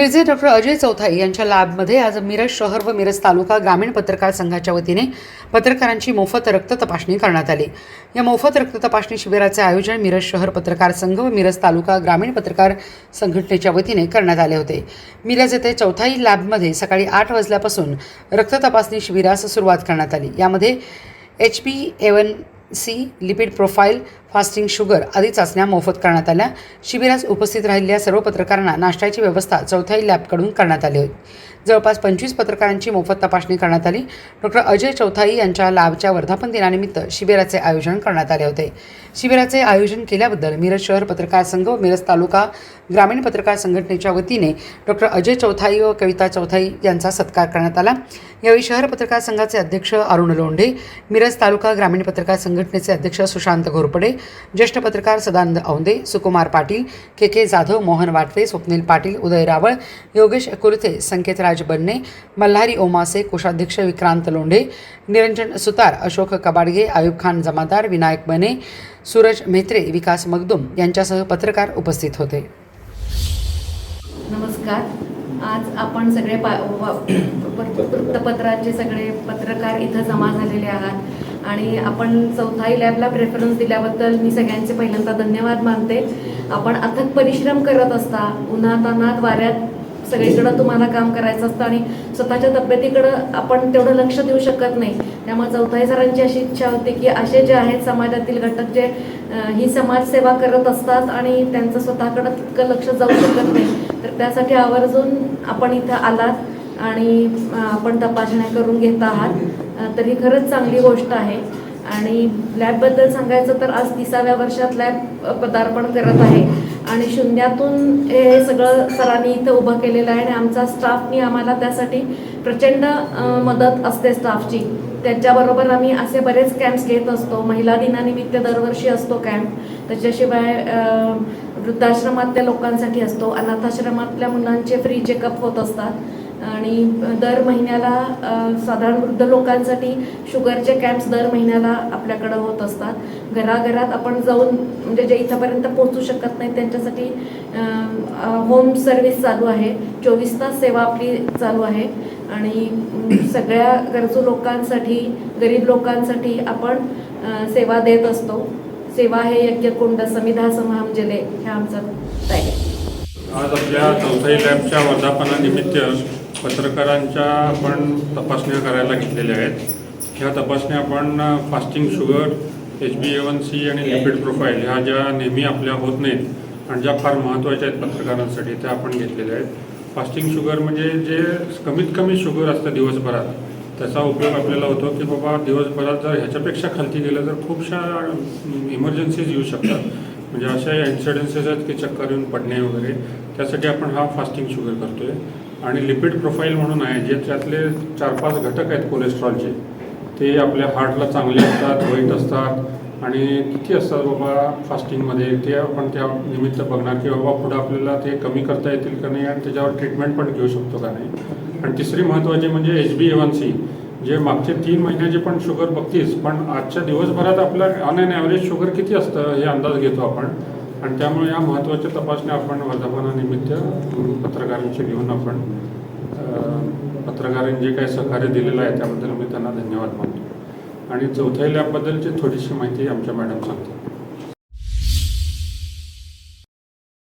Mirje doctor Ajay चौथाई यांच्या लॅबमध्ये आज मिरज शहर व मिरज तालुका ग्रामीण पत्रकार संघाच्या वतीने पत्रकारांची मोफत रक्त तपासणी करण्यात आली. या मोफत रक्त तपासणी शिबिराचे आयोजन मिरज शहर पत्रकार संघ व मिरज तालुका ग्रामीण पत्रकार संघटनेच्या वतीने करण्यात आले होते. मिरज येथे चौथाई लॅबमध्ये सकाळी आठ वाजल्यापासून रक्त तपासणी शिबिरास सुरुवात करण्यात आली. यामध्ये H P A one C lipid profile fasting sugar आदी चाचण्या मोफत करण्यात आल्या. शिबिरास उपस्थित राहिलेल्या सर्व पत्रकारांना नाश्त्याची व्यवस्था चौथाई लॅबकडून करण्यात आली होती. जवळपास पंचवीस पत्रकारांची मोफत तपासणी करण्यात आली. डॉक्टर अजय चौथाई यांच्या लाभच्या वर्धापन दिनानिमित्त शिबिराचे आयोजन करण्यात आले होते. शिबिराचे आयोजन केल्याबद्दल मिरज शहर पत्रकार संघ व मिरज तालुका ग्रामीण पत्रकार संघटनेच्या वतीने डॉक्टर अजय चौथाई व कविता चौथाई यांचा सत्कार करण्यात आला. यावेळी शहर पत्रकार संघाचे अध्यक्ष अरुण लोंढे मिरज तालुका ग्रामीण पत्रकार संघटनेचे अध्यक्ष सुशांत घोरपडे ज्येष्ठ पत्रकार सदानंद औंदे सुकुमार पाटील के के जाधव मोहन वाटवे स्वप्नील पाटील उदय रावळ योगेश कुलथे संकेतराज बन्ने मल्हारी ओमासे कोषाध्यक्ष विक्रांत लोंढे निरंजन सुतार अशोक कबाडगे आयुब खान जमादार विनायक बने सूरज मेत्रे विकास मगदुम यांच्यासह पत्रकार उपस्थित होते. नमस्कार. आज आपण सगळे पा वृत्तपत्राचे सगळे पत्रकार इथं जमा झालेले आहात. आणि आपण चौथाई लॅबला प्रेफरन्स दिल्याबद्दल मी सगळ्यांचे पहिल्यांदा धन्यवाद मानते. आपण अथक परिश्रम करत असता उन्हात अनात वाऱ्यात सगळीकडं तुम्हाला काम करायचं असतं आणि स्वतःच्या तब्येतीकडं आपण तेवढं लक्ष देऊ शकत नाही. त्यामुळे चौथाई सरांची अशी इच्छा होती की असे जे आहेत समाजातील घटक जे ही समाजसेवा करत असतात आणि त्यांचं स्वतःकडं तितकं लक्ष जाऊ शकत नाही तर त्यासाठी आवर्जून आपण इथं आलात आणि आपण तपासण्या करून घेत आहात. तर ही खरंच चांगली गोष्ट आहे. आणि लॅबबद्दल सांगायचं तर आज तिसाव्या वर्षात लॅब पदार्पण करत आहे. आणि शून्यातून हे सगळं सरांनी इथं उभं केलेलं आहे आणि आमचा स्टाफनी आम्हाला त्यासाठी प्रचंड मदत असते स्टाफची. त्याच्याबरोबर आम्ही असे बरेच कॅम्प्स घेत असतो. महिला दिनानिमित्त दरवर्षी असतो कॅम्प त्याच्याशिवाय वृद्धाश्रमातल्या लोकांसाठी असतो. अनाथाश्रमातल्या मुलांचे फ्री चेकअप होत असतात. आणि दर महिन्याला साधारण वृद्ध लोकांसाठी शुगरचे कॅम्प्स दर महिन्याला आपल्याकडं होत असतात. घराघरात आपण जाऊन म्हणजे जे इथंपर्यंत पोहोचू शकत नाही त्यांच्यासाठी होम सर्व्हिस चालू आहे. चोवीस तास सेवा आपली चालू आहे. आणि सगळ्या गरजू लोकांसाठी गरीब लोकांसाठी आपण सेवा देत असतो. सेवा हे यज्ञकुंड समिधा समामजले हे आमचं आहे आज आपल्या चौथाई लॅबच्या वर्धापनानिमित्त पत्रकारांच्या आपण तपासण्या करायला घेतलेल्या आहेत. ह्या तपासण्या आपण fasting sugar H B A one C आणि लिपिड प्रोफाईल ह्या ज्या नेहमी आपल्या होत नाहीत आणि ज्या फार महत्त्वाच्या आहेत पत्रकारांसाठी त्या आपण घेतलेल्या आहेत. फास्टिंग शुगर म्हणजे जे कमीत कमी शुगर असतं दिवसभरात त्याचा उपयोग आपल्याला होतो की बाबा दिवसभरात जर ह्याच्यापेक्षा खालती गेलं तर खूपशा इमर्जन्सीज येऊ शकतात. म्हणजे अशा इन्सिडेन्सेस आहेत की चक्कर येऊन पडणे वगैरे त्यासाठी आपण हा फास्टिंग शुगर करतोय. आणि लिपिड प्रोफाईल म्हणून आहे जे त्यातले चार पाच घटक आहेत कोलेस्ट्रॉलचे ते आपल्या हार्टला चांगले असतात वाईट असतात आणि किती असतात बाबा फास्टिंगमध्ये ते आपण त्या निमित्त बघणार की बाबा पुढं आपल्याला ते कमी करता येतील का नाही आणि त्याच्यावर ट्रीटमेंट पण घेऊ शकतो का नाही. आणि तिसरी महत्त्वाची म्हणजे एच बी एवन सी जे मागचे तीन महिन्याचे पण शुगर बघतीस पण आजच्या दिवसभरात आपलं ऑन एन ॲव्हरेज शुगर किती असतं हे अंदाज घेतो आपण. आणि त्यामुळे या महत्त्वाच्या तपासण्या आपण वर्धापनानिमित्त पत्रकारांशी घेऊन आपण पत्रकारांनी जे काही सहकार्य दिलेलं आहे त्याबद्दल मी त्यांना धन्यवाद मानतो. आणि चौथ्या लॅबबद्दलची थोडीशी माहिती आमच्या मॅडम सांगतात